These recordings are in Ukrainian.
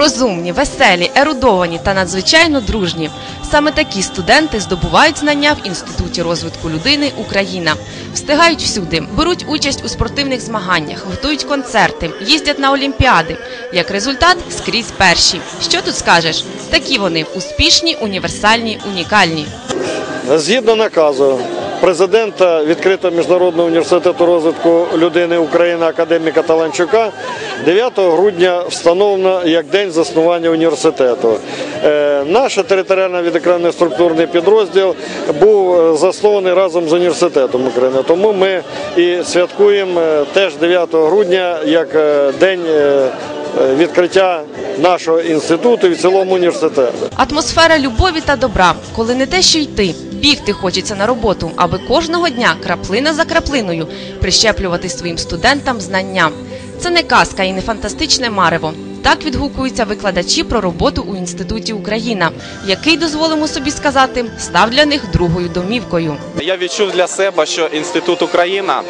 активні, веселі, ерудовані та надзвичайно дружні. Саме такі студенти здобувають знання в інституті розвитку людини Україна. Встигають всюди, беруть участь у спортивних змаганнях, готують концерти, їздять на олімпіади. Як результат, скрізь перші. Що тут скажеш? Такі вони успішні, універсальні, унікальні. Згідно наказу президента відкритого міжнародного університету розвитку людини України академіка Таланчука 9 грудня встановлено як день заснування університету. Е, Наш територіально відокремлений структурний підрозділ був е, заснований разом з університетом України. Тому ми і святкуємо е, теж 9 грудня як день відкриття нашого інституту і в цілому університету. Атмосфера любові та добра, коли не те, що йти, бігти хочеться на роботу, аби кожного дня краплина за краплиною прищеплювати своїм студентам знання. Це не казка і не фантастичне марево. Так відгукуються викладачі про роботу у інституті Україна, який дозволимо собі сказати, став для них другою домівкою. Я відчув для себе, що інститут Україна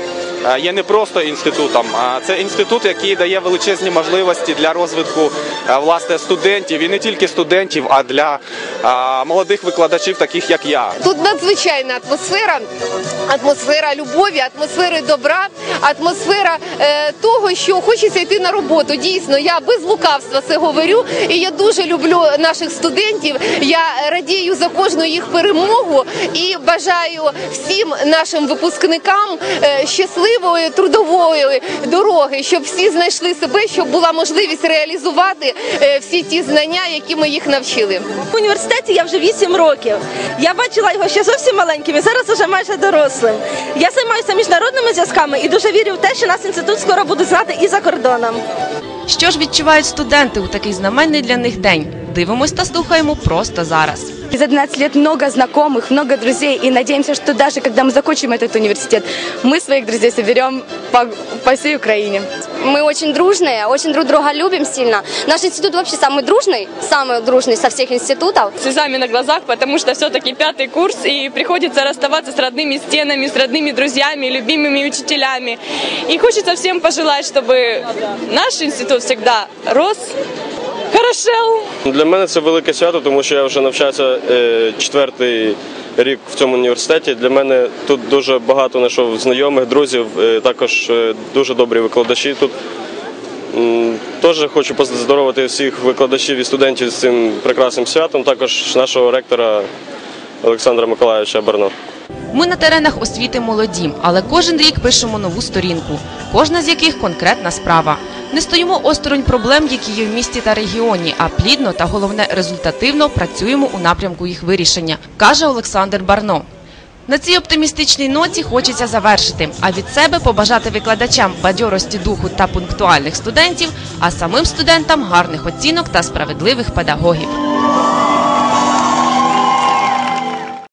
є не просто інститутом, а це інститут, який дає величезні можливості для розвитку е, власне студентів і не тільки студентів, а для е, молодих викладачів, таких як я. Тут надзвичайна атмосфера, атмосфера любові, атмосфери добра, атмосфера е, того, що хочеться йти на роботу. Дійсно, я без лукавства це говорю. І я дуже люблю наших студентів. Я радію за кожну їх перемогу і бажаю всім нашим випускникам е, щасливої трудової дороги, щоб всі знайшли себе, щоб була можливість реалізувати е, всі ті знання, які ми їх навчили. В університеті я вже 8 років. Я бачила його ще зовсім маленьким і зараз вже майже дорослим. Я займаюся міжнародними зв'язками і дуже вірю в те, що нас інститут скоро буде знати і за кордоном. Що ж відчувають студенти у такий знаменний для них день? Дивимось та слухаємо просто зараз. За 12 лет много знакомых, много друзей, и надеемся, что даже когда мы закончим этот университет, мы своих друзей соберем по, по всей Украине. Мы очень дружные, очень друг друга любим сильно. Наш институт вообще самый дружный, самый дружный со всех институтов. слезами на глазах, потому что все-таки пятый курс, и приходится расставаться с родными стенами, с родными друзьями, любимыми учителями. И хочется всем пожелать, чтобы наш институт всегда рос, хорошел. Для мене це велике свято, тому що я вже навчаюся е, четвертий рік в цьому університеті. Для мене тут дуже багато знайшов знайомих, друзів, е, також е, дуже добрі викладачі тут. Теж хочу поздоровити всіх викладачів і студентів з цим прекрасним святом, також нашого ректора Олександра Миколаївича Барно. Ми на теренах освіти молоді, але кожен рік пишемо нову сторінку, кожна з яких конкретна справа. Не стоїмо осторонь проблем, які є в місті та регіоні, а плідно та головне результативно працюємо у напрямку їх вирішення, каже Олександр Барно. На цій оптимістичній ноті хочеться завершити, а від себе побажати викладачам бадьорості духу та пунктуальних студентів, а самим студентам гарних оцінок та справедливих педагогів.